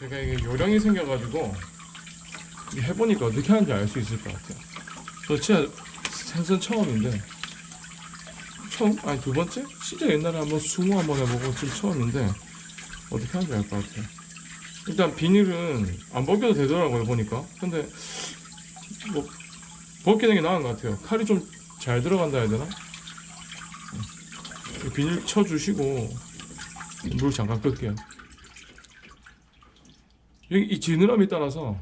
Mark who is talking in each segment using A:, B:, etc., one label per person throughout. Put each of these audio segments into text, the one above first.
A: 제가 이게 요령이 생겨가지고 해보니까 어떻게 하는지 알 수 있을 것 같아요. 저 진짜 생선 처음인데 처음 아니 두 번째? 진짜 옛날에 한번 수모 한번 해보고 지금 처음인데 어떻게 하는지 알 것 같아요. 일단 비닐은 안 벗겨도 되더라고요 보니까. 근데 뭐 벗기는 게 나은 것 같아요. 칼이 좀 잘 들어간다 해야 되나? 이 비닐 쳐주시고 물 잠깐 끌게요. 여기 이 지느러미 따라서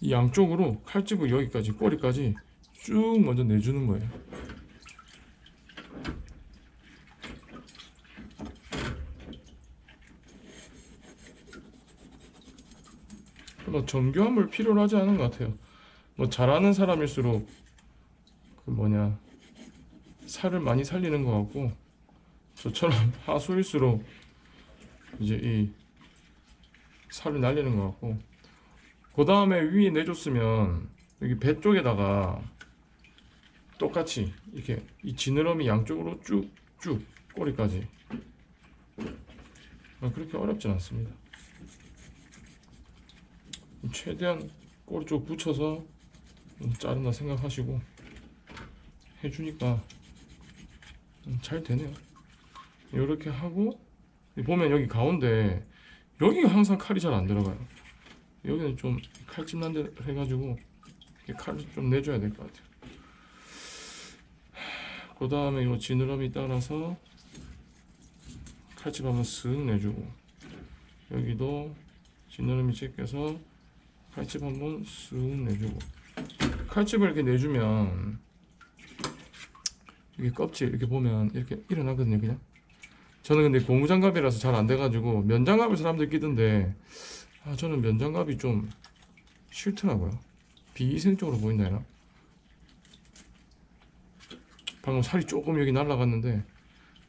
A: 이 양쪽으로 칼집을 여기까지 꼬리까지 쭉 먼저 내주는 거예요. 뭐 정교함을 필요로 하지 않은 것 같아요. 뭐 잘하는 사람일수록 그 뭐냐 살을 많이 살리는 것 같고 저처럼 하수일수록 이제 이 살을 날리는 것 같고. 그 다음에 위에 내줬으면 여기 배 쪽에다가 똑같이 이렇게 이 지느러미 양쪽으로 쭉쭉 꼬리까지. 아, 그렇게 어렵진 않습니다. 최대한 꼬리 쪽 붙여서 자른다 생각하시고 해주니까 음, 잘 되네요. 이렇게 하고 보면 여기 가운데 여기가 항상 칼이 잘 안 들어가요. 여기는 좀 칼집 난 데 해가지고 이렇게 칼을 좀 내줘야 될 것 같아요. 그 다음에 이 지느러미 따라서 칼집 한번 쓱 내주고 여기도 지느러미 제껴서 칼집 한번 쓱 내주고 칼집을 이렇게 내주면 이게 껍질 이렇게 보면 이렇게 일어나거든요 그냥 저는 근데 고무장갑이라서 잘 안 돼가지고 면장갑을 사람들 끼던데 아, 저는 면장갑이 좀 싫더라고요. 비위생적으로 보인다 해나? 방금 살이 조금 여기 날라갔는데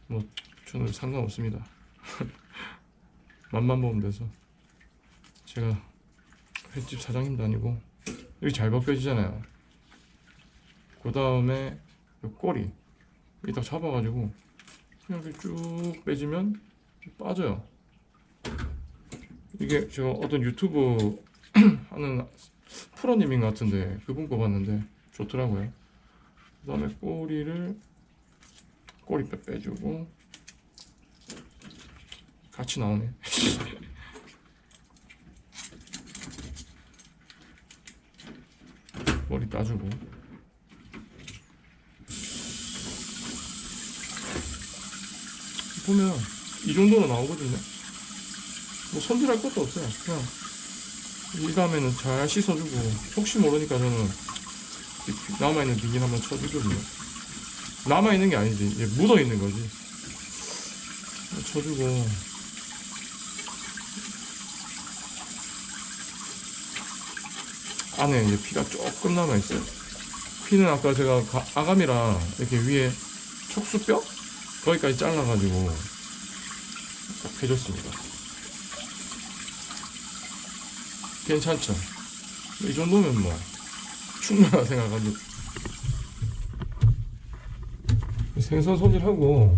A: 뭐 저는 상관없습니다. 맛만 보면 돼서 제가 횟집 사장님도 아니고 여기 잘 벗겨지잖아요. 그 다음에 꼬리 딱 잡아가지고 이렇게 쭉 빼주면 빠져요. 이게 제가 어떤 유튜브 하는 프로님인 것 같은데 그분 거 봤는데 좋더라고요. 그 다음에 꼬리를 꼬리 빼 빼주고 같이 나오네. 머리 따주고 보면 이 정도로 나오거든요. 뭐 손질할 것도 없어요. 그냥 일감에는 잘 씻어주고 혹시 모르니까 저는 이 남아있는 비닐 한번 쳐주거든요. 남아있는 게 아니지. 이제 묻어있는 거지. 쳐주고 안에 이제 피가 조금 남아있어요. 피는 아까 제가 가- 아감이랑 이렇게 위에 촉수뼈? 거기까지 잘라가지고 딱 해줬습니다. 괜찮죠? 이 정도면 뭐 충분하다 생각하고 생선 손질하고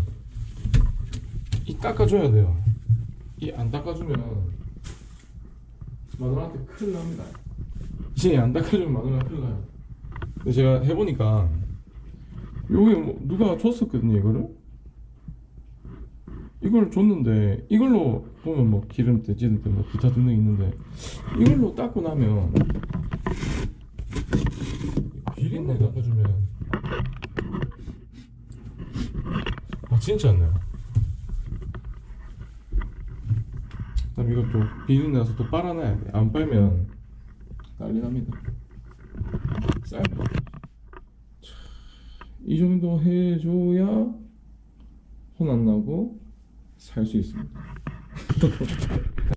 A: 이 닦아줘야 돼요. 이 안 닦아주면 마누라한테 큰일 납니다. 이제 안 닦아주면 마누라 큰일 나요. 근데 제가 해보니까 요게 뭐 누가 줬었거든요 이거를 이걸 줬는데 이걸로 보면 뭐 기름때 찌든때 뭐 기타 등등 있는데 이걸로 닦고 나면 비린내 닦아주면 아 진짜 않나요? 그다음 이것도 비린내 나서 또 빨아놔야 돼. 안 빨면 난리 납니다. 쌀. 이 정도 해줘야 혼안 나고 살 수 있습니다.